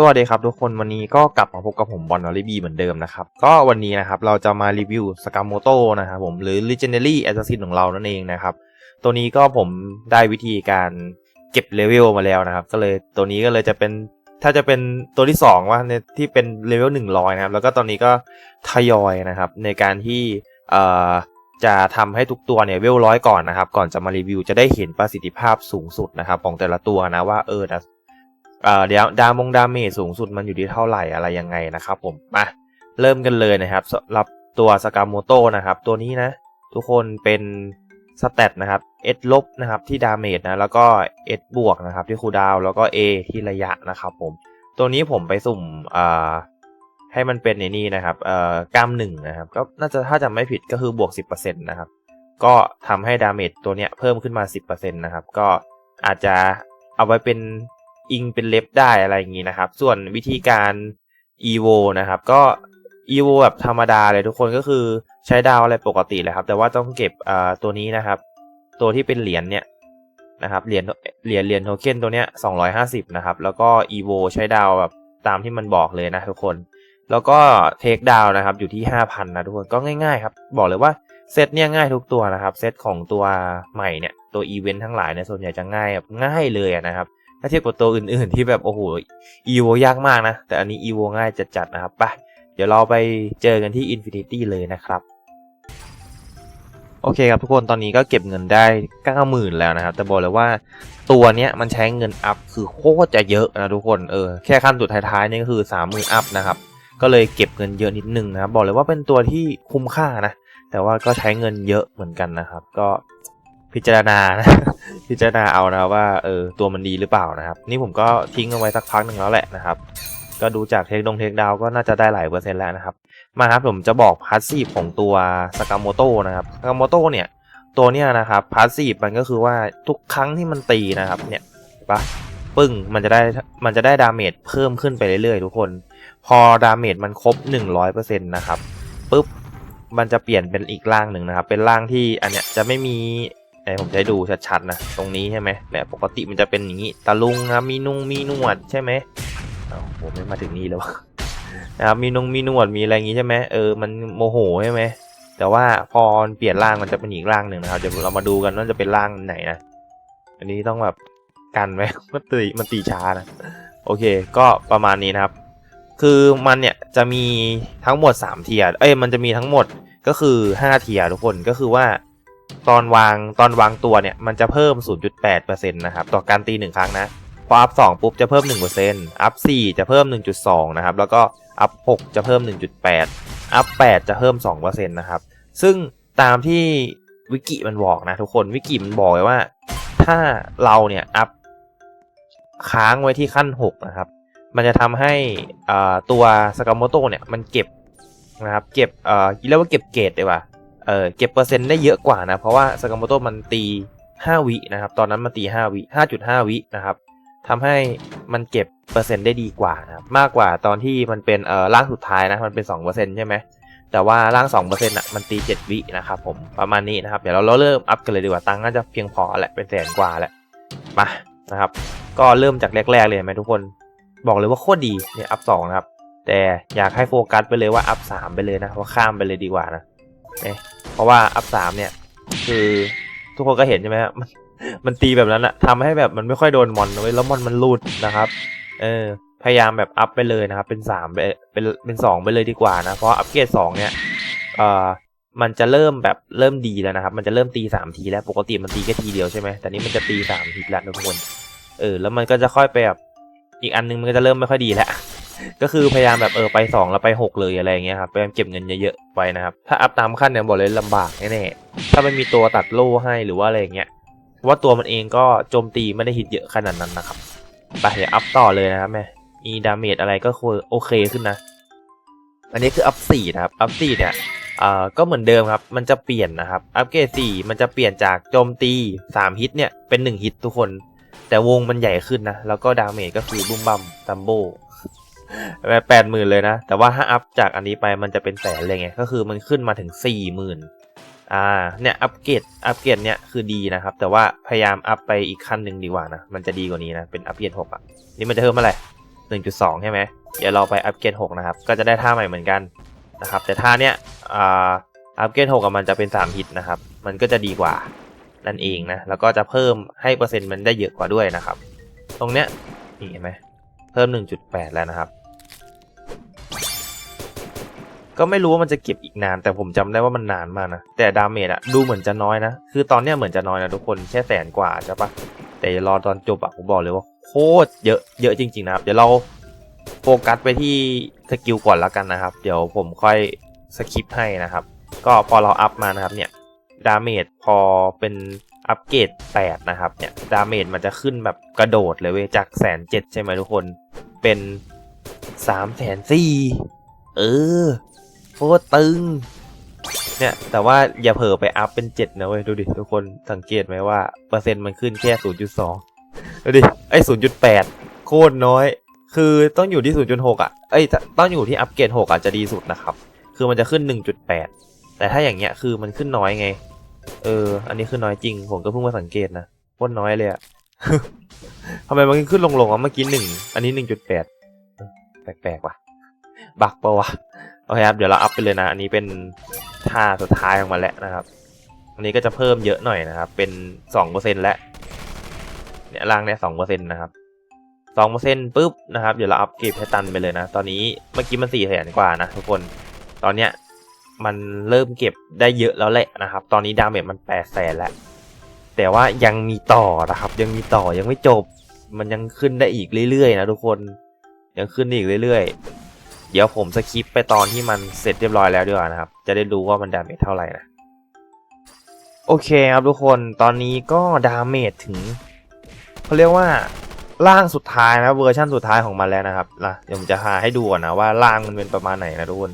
สวัสดีครับทุกคนวันนี้ก็กลับมาพบกับผมบอลนอริบีเหมือนเดิมนะครับ ก็วันนี้นะครับเราจะมารีวิวสกามโมโตนะครับผมหรือ Legendary Assassin ของเรานั่นเองนะครับ ตัวนี้ก็ผมได้วิธีการเก็บเลเวลมาแล้วนะครับ ก็เลยตัวนี้ก็เลยจะเป็นถ้าจะเป็นตัวที่2ว่าที่เป็นเลเวล100 นะครับ แล้วก็ตอนนี้ก็ทยอยนะครับในการที่เอ่อจะทำให้ทุกตัวเนี่ยเวลร้อยก่อนนะครับ ก่อนจะมารีวิวจะได้เห็นประสิทธิภาพสูงสุดนะครับของแต่ละตัวนะว่าเออ เอ่อเดี๋ยวดามงดาเมจสูงสุดมันอยู่ที่เท่าไหร่อะไรยังไงนะครับผมมาเริ่มกันเลยนะครับสำหรับตัวสกามโมโตนะครับ ตัวนี้นะ ทุกคนเป็นสเตตนะครับ S ลบนะครับที่ดาเมจนะแล้วก็ S บวกนะครับที่คูดาวแล้วก็ A ที่ระยะนะครับผมตัวนี้ผมไปสุ่มอ่าให้มันเป็นในนี่นะครับเอ่อกล้ามหนึ่งนะครับก็น่าจะถ้าจำไม่ผิดก็คือบวก 10%นะครับก็ทำให้ดาเมจตัวเนี้ยเพิ่มขึ้นมา 10%นะครับก็อาจจะเอาไว้เป็น อิงเป็นเล็บได้อะไรอย่างนี้นะครับ ส่วนวิธีการ evo นะครับ ก็ evo แบบธรรมดาเลยทุกคนก็คือใช้ดาวอะไรปกติเลยครับ แต่ว่าต้องเก็บอ่าตัวนี้นะครับ ตัวที่เป็นเหรียญเนี่ยนะครับเหรียญเหรียญเหรียญโทเค็นตัวเนี้ย250นะครับ แล้วก็ evo ใช้ดาวแบบตามที่มันบอกเลยนะทุกคน แล้วก็เทคดาวนะครับอยู่ที่5,000นะทุกคนก็ง่ายๆครับ บอกเลยว่าเซตเนี่ยง่ายทุกตัวนะครับ เซตของตัวใหม่เนี่ยตัวอีเวนต์ทั้งหลายเนี่ยส่วนใหญ่จะง่ายแบบง่ายเลยนะครับ ถ้าเทียบกับตัวอื่นๆที่แบบโอ้โหอีโวยากมากนะ แต่อันนี้อีโวง่ายจัดๆนะครับไปเดี๋ยวเราไปเจอกันที่ Infinity เลยนะครับ โอเคครับทุกคนตอนนี้ก็เก็บเงินได้90,000แล้วนะครับ แต่บอกเลยว่าตัวเนี้ยมันใช้เงินอัพคือโคตรจะเยอะนะทุกคนเออแค่ขั้นสุดท้ายๆนี่ก็คือ30,000อัพนะครับก็เลยเก็บเงินเยอะนิดนึงนะครับบอกเลยว่าเป็นตัวที่คุ้มค่านะแต่ว่าก็ใช้เงินเยอะเหมือนกันนะครับ ก็ พิจารณานะพิจารณาเอานะว่าเออตัวมันดีหรือเปล่านะครับ นี่ผมก็ทิ้งเอาไว้สักพักหนึ่งแล้วแหละนะครับ ก็ดูจากเทคดงเทคดาวก็น่าจะได้หลายเปอร์เซ็นต์แล้วนะครับ มาครับผมจะบอกพาสซีฟของตัวสกามโมโตนะครับสกามโมโตเนี่ยตัวเนี้ยนะครับพาสซีฟมันก็คือว่าทุกครั้งที่มันตีนะครับเนี่ยปะปึ้งมันจะได้มันจะได้ดาเมจเพิ่มขึ้นไปเรื่อยๆทุกคน พอดาเมจมันครบ 100%นะครับปุ๊บมันจะเปลี่ยนเป็นอีกร่างหนึ่งนะครับ เป็นร่างที่อันเนี้ยจะไม่มี ผมจะให้ดูชัดๆนะตรงนี้ใช่ไหมแบบปกติมันจะเป็นอย่างนี้ตะลุงนะครับมีนุ่งมีนวดใช่ไหมอ้าผมไม่มาถึงนี่แล้วนะครับมีนุ่งมีนวดมีอะไรอย่างงี้ใช่ไหมเออมันโมโหใช่ไหมแต่ว่าพอเปลี่ยนร่างมันจะเป็นอีกร่างหนึ่งนะครับเดี๋ยวเรามาดูกันว่าจะเป็นร่างไหนนะอันนี้ต้องแบบกันไว้มันตีมันตีช้านะโอเค ก็ประมาณนี้นะครับ คือมันเนี่ยจะมีทั้งหมด3เทียร์เอ้ยมันจะมีทั้งหมดก็คือ 5 เทียร์ทุกคนก็คือว่า ตอนวางตอนวางตัวเนี่ยมันจะเพิ่ม 0.8%นะครับต่อการตี 1 ครั้งนะ พออัพ 2 ปุ๊บจะเพิ่ม 1%อัพ 4 จะเพิ่ม 1.2 นะครับ แล้วก็อัพ 6 จะเพิ่ม 1.8 อัพ 8 จะเพิ่ม 2%นะครับ ซึ่งตามที่วิกิมันบอกนะทุกคนวิกิมันบอกไว้ว่า ถ้าเราเนี่ยอัพค้างไว้ที่ขั้น 6 นะครับ มันจะทำให้ตัวสกามโมโตเนี่ยมันเก็บนะครับเก็บเอ่อเรียกว่าเก็บเกรดดีกว่า เออเก็บเปอร์เซ็นต์ได้เยอะกว่านะ เพราะว่าสกามโมโตมันตี 5 วินะครับ ตอนนั้นมันตี 5 วิ 5.5 วินะครับทำให้มันเก็บเปอร์เซ็นต์ได้ดีกว่านะครับมากกว่าตอนที่มันเป็นเออร่างสุดท้ายนะมันเป็น2%ใช่ไหมแต่ว่าร่าง2%อะมันตี 7 วินะครับผมประมาณนี้นะครับ เดี๋ยวเราเริ่มอัพกันเลยดีกว่าตังค์น่าจะเพียงพอแหละเป็นแสนกว่าแหละมานะครับ ก็เริ่มจากแรกๆเลยไหมทุกคนบอกเลยว่าโคตรดีเนี่ยอัพสองนะครับ แต่อยากให้โฟกัสไปเลยว่าอัพสามไปเลยนะว่าข้ามไปเลยดีกว่านะเอ๊ะ เพราะว่าอัพสามเนี่ยคือทุกคนก็เห็นใช่ไหมครับมันมันตีแบบนั้นอะทำให้แบบมันไม่ค่อยโดนมอนเว้ยแล้วมอนมันหลุดนะครับเออพยายามแบบอัพไปเลยนะครับ เป็นสามไปเป็นเป็นสองไปเลยดีกว่านะ เพราะอัพเกรดสองเนี่ยเอ่อมันจะเริ่มแบบเริ่มดีแล้วนะครับ มันจะเริ่มตีสามทีแล้วปกติมันตีแค่ทีเดียวใช่ไหมแต่นี้มันจะตีสามทีแล้วนะทุกคน เออ แล้วมันก็จะค่อยไปแบบอีกอันนึงมันก็จะเริ่มไม่ค่อยดีแล้ว ก็คือพยายามแบบเออไปสองแล้วไปหกเลยอะไรอย่างเงี้ยครับพยายามเก็บเงินเยอะๆไว้นะครับ ถ้าอัพตามขั้นเนี่ยบอกเลยลำบากแน่ๆถ้าไม่มีตัวตัดโล่ให้หรือว่าอะไรอย่างเงี้ยเพราะว่าตัวมันเองก็โจมตีไม่ได้ฮิตเยอะขนาดนั้นนะครับไปเดี๋ยวอัพต่อเลยนะครับแม่มีดาเมจอะไรก็คือโอเคขึ้นนะ อันนี้คืออัพสี่นะครับอัพสี่เนี่ยอ่าก็เหมือนเดิมครับ มันจะเปลี่ยนนะครับ อัพเกรดสี่มันจะเปลี่ยนจากโจมตีสามฮิตเนี่ยเป็นหนึ่งฮิตทุกคน แต่วงมันใหญ่ขึ้นนะ แล้วก็ดาเมจก็คือบุ้มบัมตัมโบ แปดหมื่นเลยนะ แต่ว่าถ้าอัพจากอันนี้ไปมันจะเป็นแสนเลยไง ก็คือมันขึ้นมาถึงสี่หมื่นอ่า เนี่ยอัปเกรด อัปเกรดเนี่ยคือดีนะครับ แต่ว่าพยายามอัพไปอีกขั้นหนึ่งดีกว่านะ มันจะดีกว่านี้นะ เป็นอัปเกรดหกอะ นี่มันจะเพิ่มอะไร1.2ใช่ไหม เดี๋ยวเราไปอัปเกรด6นะครับ ก็จะได้ท่าใหม่เหมือนกันนะครับ แต่ท่าเนี้ย อ่า อัปเกรด6กับมันจะเป็น3ฮิตนะครับ มันก็จะดีกว่านั่นเองนะ แล้วก็จะเพิ่มให้เปอร์เซ็นต์มันได้เยอะกว่าด้วยนะครับ ตรงเนี้ยนี่เห็นไหม พิ่ม 1.8 แล้วนะครับ ก็ไม่รู้ว่ามันจะเก็บอีกนาน แต่ผมจำได้ว่ามันนานมากนะ แต่ดาเมจอะดูเหมือนจะน้อยนะ คือตอนเนี้ยเหมือนจะน้อยนะทุกคนแค่แสนกว่าใช่ปะแต่รอตอนจบอะผมบอกเลยว่าโคตรเยอะเยอะจริง ๆ นะครับ เดี๋ยวเราโฟกัสไปที่สกิลก่อนแล้วกันนะครับ เดี๋ยวผมค่อยสคิปให้นะครับ ก็พอเราอัพมานะครับเนี่ยดาเมจพอเป็น อัปเกรด8นะครับเนี่ยดาเมจมันจะขึ้นแบบกระโดดเลยเว้ยจากแสนเจ็ดใช่ไหมทุกคนเป็นสามแสนสี่เออโคตรตึง เนี่ย แต่ว่าอย่าเผลอไปอัพเป็นเจ็ดนะเว้ย ดูดิ ทุกคนสังเกตไหมว่า เปอร์เซ็นต์มันขึ้นแค่ศูนย์จุดสองดูดิ ไอ้ศูนย์จุดแปดโคตรน้อย คือต้องอยู่ที่ศูนย์จุดหกอะเอ้ยต้องอยู่ที่อัปเกรดหกอาจจะดีสุดนะครับ คือมันจะขึ้นหนึ่งจุดแปดแต่ถ้าอย่างเงี้ยคือมันขึ้นน้อยไง เออ อันนี้ขึ้นน้อยจริง ผมก็เพิ่งมาสังเกตนะโคตรน้อยเลยอะทำไมมันขึ้นลงๆอะเมื่อกี้หนึ่ง อันนี้หนึ่งจุดแปดแปลกๆว่ะ บักปะวะ โอเคครับ เดี๋ยวเราอัพไปเลยนะ อันนี้เป็นท่าสุดท้ายของมันแล้วนะครับ อันนี้ก็จะเพิ่มเยอะหน่อยนะครับ เป็นสองเปอร์เซ็นต์แล้ว เนี่ยล่างเนี่ยสองเปอร์เซ็นต์นะครับสองเปอร์เซ็นต์ปุ๊บนะครับ เดี๋ยวเราอัพเก็บให้ตันไปเลยนะ ตอนนี้เมื่อกี้มันสี่แสนกว่านะทุกคน ตอนเนี้ย มันเริ่มเก็บได้เยอะแล้วแหละนะครับ ตอนนี้ดาเมจมันแปดแสนแล้ว แต่ว่ายังมีต่อนะครับ ยังมีต่อยังไม่จบ มันยังขึ้นได้อีกเรื่อยๆนะทุกคน ยังขึ้นได้อีกเรื่อยๆ เดี๋ยวผมสคิปไปตอนที่มันเสร็จเรียบร้อยแล้วดีกว่านะครับ จะได้รู้ว่ามันดาเมจเท่าไหร่นะ โอเคครับทุกคน ตอนนี้ก็ดาเมจถึงเขาเรียกว่าร่างสุดท้ายนะเวอร์ชั่นสุดท้ายของมันแล้วนะครับนะเดี๋ยวผมจะหาให้ดูก่อนนะว่าร่างมันเป็นประมาณไหนนะทุกคน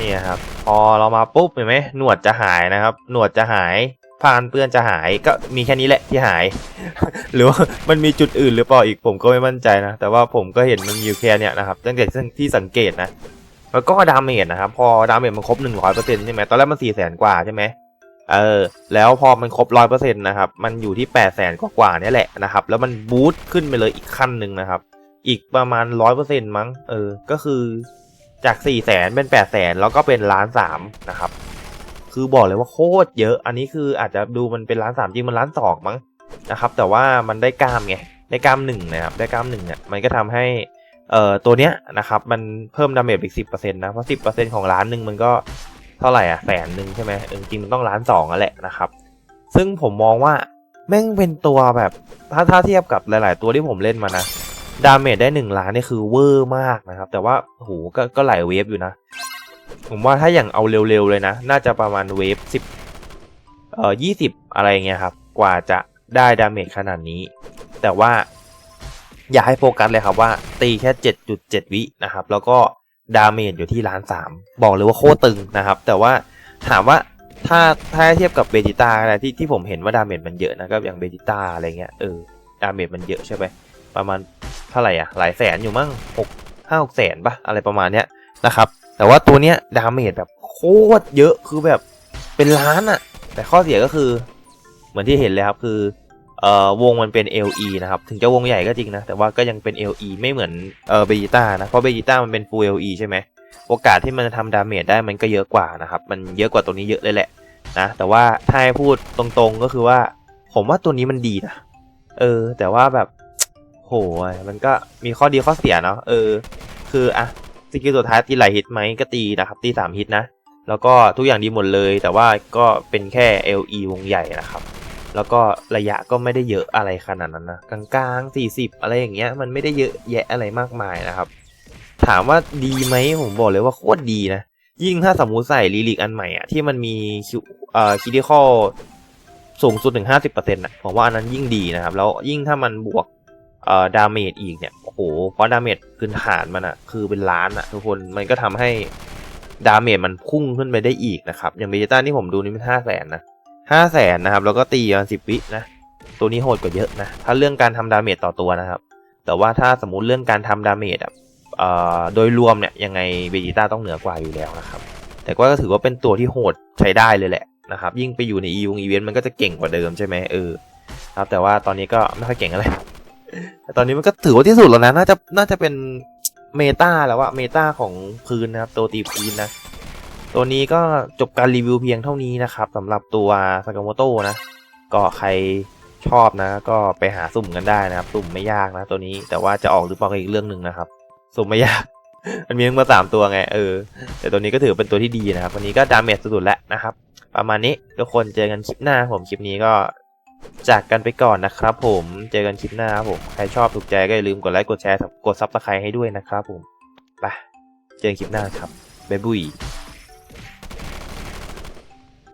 นี่ครับ พอเรามาปุ๊บเห็นไหมหนวดจะหายนะครับ หนวดจะหายพานเปื้อนจะหายก็มีแค่นี้แหละที่หาย หรือว่ามันมีจุดอื่นหรือเปล่าอีกผมก็ไม่มั่นใจนะ แต่ว่าผมก็เห็นมันมีอยู่แค่เนี้ยนะครับตั้งแต่ที่สังเกตนะแล้วก็ดาเมจนะครับ พอดาเมจมันครบหนึ่งร้อยเปอร์เซ็นต์ใช่ไหมตอนแรกมันสี่แสนกว่าใช่ไหมเออแล้วพอมันครบร้อยเปอร์เซ็นต์นะครับ มันอยู่ที่แปดแสนกว่าๆเนี่ยแหละนะครับ แล้วมันบูสต์ขึ้นไปเลยอีกขั้นหนึ่งนะครับ อีกประมาณร้อยเปอร์เซ็นต์มั้ง เออ ก็คือ จากสี่แสนเป็นแปดแสนแล้วก็เป็นล้านสามนะครับ คือบอกเลยว่าโคตรเยอะ อันนี้คืออาจจะดูมันเป็นล้านสามจริงมันล้านสองมั้งนะครับ แต่ว่ามันได้กล้ามไง ได้กล้ามหนึ่งนะครับ ได้กล้ามหนึ่งเนี่ย มันก็ทำให้เอ่อตัวเนี้ยนะครับ มันเพิ่มดาเมจอีกสิบเปอร์เซ็นต์นะ เพราะสิบเปอร์เซ็นต์ของล้านหนึ่งมันก็เท่าไหร่อะแสนหนึ่งใช่ไหมจริงมันต้องล้านสองอะแหละนะครับ ซึ่งผมมองว่าแม่งเป็นตัวแบบถ้าถ้าเทียบกับหลาย ๆ ตัวที่ผมเล่นมานะ ดาเมจได้หนึ่งล้านนี่คือเวอร์มากนะครับ แต่ว่าโหก็ก็หลายเวฟอยู่นะ ผมว่าถ้าอย่างเอาเร็วๆเลยนะ น่าจะประมาณเวฟสิบเอ่อยี่สิบอะไรเงี้ยครับ กว่าจะได้ดาเมจขนาดนี้ แต่ว่า อย่าให้โฟกัสเลยครับว่า ตีแค่เจ็ดจุดเจ็ดวินะครับ แล้วก็ดาเมจอยู่ที่ล้านสามบอกเลยว่าโคตรตึงนะครับ แต่ว่าถามว่าถ้าถ้าเทียบกับเบจิต้านะไรที่ที่ผมเห็นว่าดาเมจมันเยอะนะก็อย่างเบจิต้าอะไรเงี้ยเออดาเมจมันเยอะใช่ไหมประมาณ ท่าไหร่อะหลายแสนอยู่มั้งหกห้าหกแสนปะอะไรประมาณเนี้ยนะครับ แต่ว่าตัวเนี้ยดาเมจแบบโคตรเยอะคือแบบเป็นล้านอะแต่ข้อเสียก็คือ เหมือนที่เห็นเลยครับคือเอ่อวงมันเป็น LE นะครับ ถึงจะวงใหญ่ก็จริงนะ แต่ว่าก็ยังเป็น LE ไม่เหมือนเอ่อเบจิต้านะ เพราะเบจิต้ามันเป็น Full LE ใช่ไหมโอกาสที่มันจะทำดาเมจได้มันก็เยอะกว่านะครับ มันเยอะกว่าตัวนี้เยอะเลยแหละนะแต่ว่าถ้าให้พูดตรงๆก็คือว่า ผมว่าตัวนี้มันดีนะเออ แต่ว่าแบบ มันก็มีข้อดีข้อเสียเนาะเออ คืออะสกิลสุดท้ายตีหลายฮิตไหมก็ตีนะครับ ตีสามฮิตนะ แล้วก็ทุกอย่างดีหมดเลย แต่ว่าก็เป็นแค่ LE วงใหญ่นะครับ แล้วก็ระยะก็ไม่ได้เยอะอะไรขนาดนั้นนะ กลางๆ 40 อะไรอย่างเงี้ย มันไม่ได้เยอะแยะอะไรมากมายนะครับ ถามว่าดีไหมผมบอกเลยว่าโคตรดีนะ ยิ่งถ้าสมมุติใส่ลีลิกอันใหม่อะที่มันมีคิวเอ่อคิดิคอลสูงสุดถึง 50%นะผมว่าอันนั้นยิ่งดีนะครับ แล้วยิ่งถ้ามันบวก เอ่อดาเมจอีกเนี่ยโอ้โหเพราะดาเมจพื้นฐานมันอะคือเป็นล้านอะทุกคนมันก็ทำให้ดาเมจมันพุ่งขึ้นไปได้อีกนะครับ อย่างเบจิต้าที่ผมดูนี่เป็นห้าแสนนะห้าแสนนะครับ แล้วก็ตีมาสิบวินะตัวนี้โหดกว่าเยอะนะ ถ้าเรื่องการทำดาเมจต่อตัวนะครับ แต่ว่าถ้าสมมุติเรื่องการทำดาเมจอะเอ่อโดยรวมเนี่ยยังไงเบจิต้าต้องเหนือกว่าอยู่แล้วนะครับ แต่ก็ถือว่าเป็นตัวที่โหดใช้ได้เลยแหละนะครับ ยิ่งไปอยู่ในอีวงอีเวนต์มันก็จะเก่งกว่าเดิมใช่ไหมเออครับแต่ว่าตอนนี้ก็ไม่ค่อยเก่งอะไร แต่ตอนนี้มันก็ถือว่าที่สุดแล้วนะ น่าจะน่าจะเป็นเมตาแล้วอะเมตาของพื้นนะครับ ตัวตีพื้นนะ ตัวนี้ก็จบการรีวิวเพียงเท่านี้นะครับสำหรับตัวสากาโมโตนะ ก็ใครชอบนะ ก็ไปหาสุ่มกันได้นะครับ สุ่มไม่ยากนะ ตัวนี้แต่ว่าจะออกหรือเปล่าก็อีกเรื่องหนึ่งนะครับ สุ่มไม่ยาก มันมีทั้งมาสามตัวไงเออ แต่ตัวนี้ก็ถือเป็นตัวที่ดีนะครับ วันนี้ก็ดาเมจสุดๆแล้วนะครับ ประมาณนี้ทุกคนเจอกันคลิปหน้าผมคลิปนี้ก็ จากกันไปก่อนนะครับผมเจอกันคลิปหน้าครับผม ใครชอบถูกใจก็อย่าลืมกดไลค์กดแชร์กดซับสไครต์ให้ด้วยนะครับผมไปเจอกันคลิปหน้าครับบ๊ายบุย